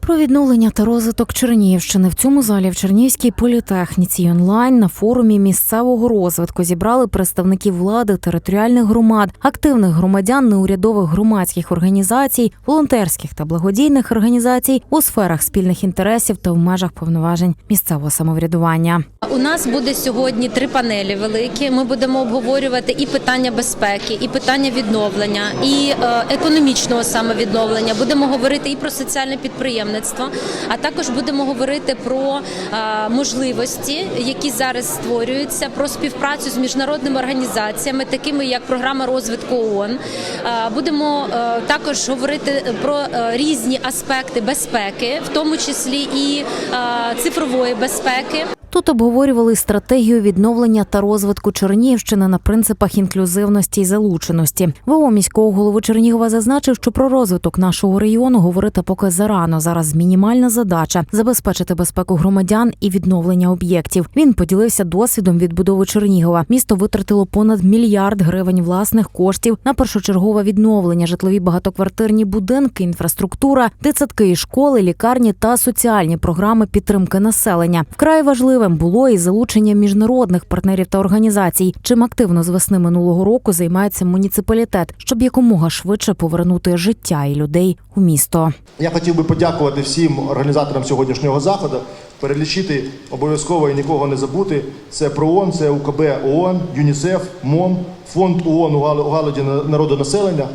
Про відновлення та розвиток Чернігівщини в цьому залі в Чернігівській політехніці онлайн на форумі місцевого розвитку зібрали представників влади, територіальних громад, активних громадян, неурядових громадських організацій, волонтерських та благодійних організацій у сферах спільних інтересів та в межах повноважень місцевого самоврядування. У нас буде сьогодні три панелі великі. Ми будемо обговорювати і питання безпеки, і питання відновлення, і е, економічного самовідновлення. Будемо говорити і про соціальне підприємництво, а також будемо говорити про е, можливості, які зараз створюються, про співпрацю з міжнародними організаціями, такими як програма розвитку ООН. Е, Будемо е, також говорити про різні аспекти безпеки, в тому числі і цифрової безпеки. Тут обговорювали стратегію відновлення та розвитку Чернігівщини на принципах інклюзивності і залученості. ВО міського голови Чернігова зазначив, що про розвиток нашого регіону говорити поки зарано. Зараз мінімальна задача забезпечити безпеку громадян і відновлення об'єктів. Він поділився досвідом відбудови Чернігова. Місто витратило понад мільярд гривень власних коштів на першочергове відновлення, житлові багатоквартирні будинки, інфраструктура, дитсадки і школи, лікарні та соціальні програми підтримки населення. Вкрай важливим було і залучення міжнародних партнерів та організацій, чим активно з весни минулого року займається муніципалітет, щоб якомога швидше повернути життя і людей у місто. Я хотів би подякувати всім організаторам сьогоднішнього заходу. Перелічити обов'язково і нікого не забути. Це ПРООН, це УКБ ООН, ЮНІСЕФ, МОМ, Фонд ООН у галузі на- народонаселення.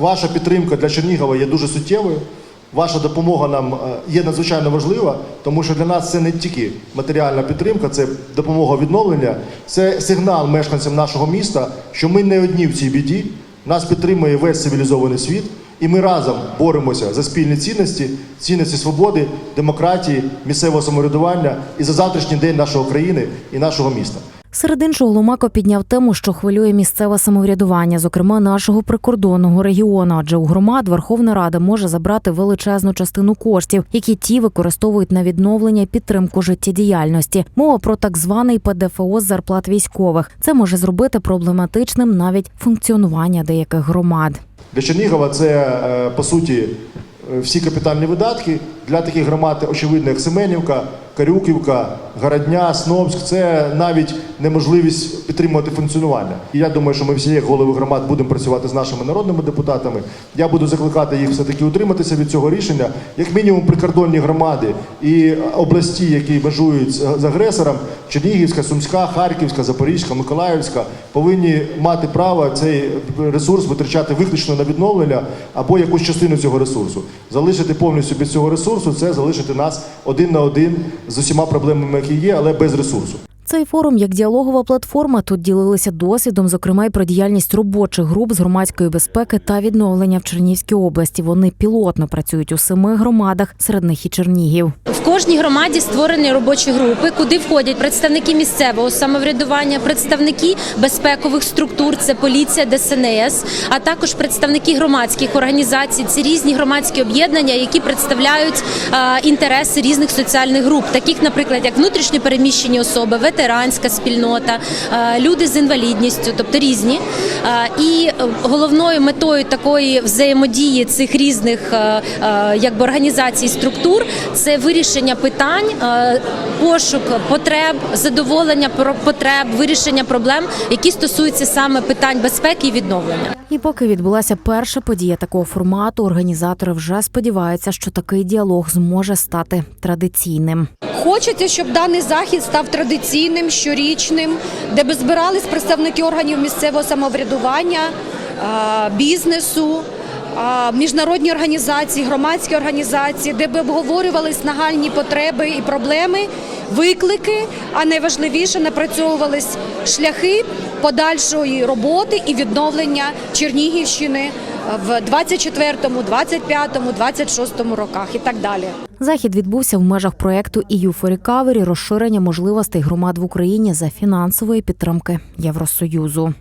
Ваша підтримка для Чернігова є дуже суттєвою. Ваша допомога нам е, є надзвичайно важлива, тому що для нас це не тільки матеріальна підтримка, це допомога відновлення, це сигнал мешканцям нашого міста, що ми не одні в цій біді. Нас підтримує весь цивілізований світ, і ми разом боремося за спільні цінності, цінності свободи, демократії, місцевого самоврядування і за завтрашній день нашої країни і нашого міста. Серед іншого Ломако підняв тему, що хвилює місцеве самоврядування, зокрема нашого прикордонного регіону. Адже у громад Верховна Рада може забрати величезну частину коштів, які ті використовують на відновлення і підтримку життєдіяльності. Мова про так званий ПДФО з зарплат військових. Це може зробити проблематичним навіть функціонування деяких громад. Для Чернігова це е, по суті е, всі капітальні видатки. Для таких громад, очевидно, як Семенівка, Карюківка, Городня, Снобськ це навіть неможливість підтримувати функціонування. І я думаю, що ми всі, як голови громад, будемо працювати з нашими народними депутатами. Я буду закликати їх все-таки утриматися від цього рішення. Як мінімум, прикордонні громади і області, які межують з агресором, Чернігівська, Сумська, Харківська, Запорізька, Миколаївська, повинні мати право цей ресурс витрачати виключно на відновлення або якусь частину цього ресурсу. Залишити повністю без цього ресурсу це залишити нас один на один з усіма проблемами, які є, але без ресурсу. Цей форум як діалогова платформа. Тут ділилися досвідом, зокрема й про діяльність робочих груп з громадської безпеки та відновлення в Чернігівській області. Вони пілотно працюють у семи громадах, серед них і Чернігів. В кожній громаді створені робочі групи, куди входять представники місцевого самоврядування, представники безпекових структур, це поліція, ДСНС, а також представники громадських організацій. Це різні громадські об'єднання, які представляють інтереси різних соціальних груп, таких, наприклад, як внутрішньо переміщені особи, ветеранська спільнота, е, люди з інвалідністю, тобто різні. Е, І головною метою такої взаємодії цих різних е, якби організацій структур це вирішення питань, пошук потреб, задоволення про- потреб, вирішення проблем, які стосуються саме питань безпеки і відновлення. І поки відбулася перша подія такого формату, організатори вже сподіваються, що такий діалог зможе стати традиційним. Хочеться, щоб даний захід став традиційним, щорічним, де би збирались представники органів місцевого самоврядування, бізнесу, а, міжнародні організації, громадські організації, де би обговорювались нагальні потреби і проблеми, виклики, а найважливіше напрацьовувались шляхи подальшої роботи і відновлення Чернігівщини в 24, 25, 26 роках і так далі. Захід відбувся в межах проекту EU for Recovery – розширення можливостей громад в Україні за фінансової підтримки Євросоюзу.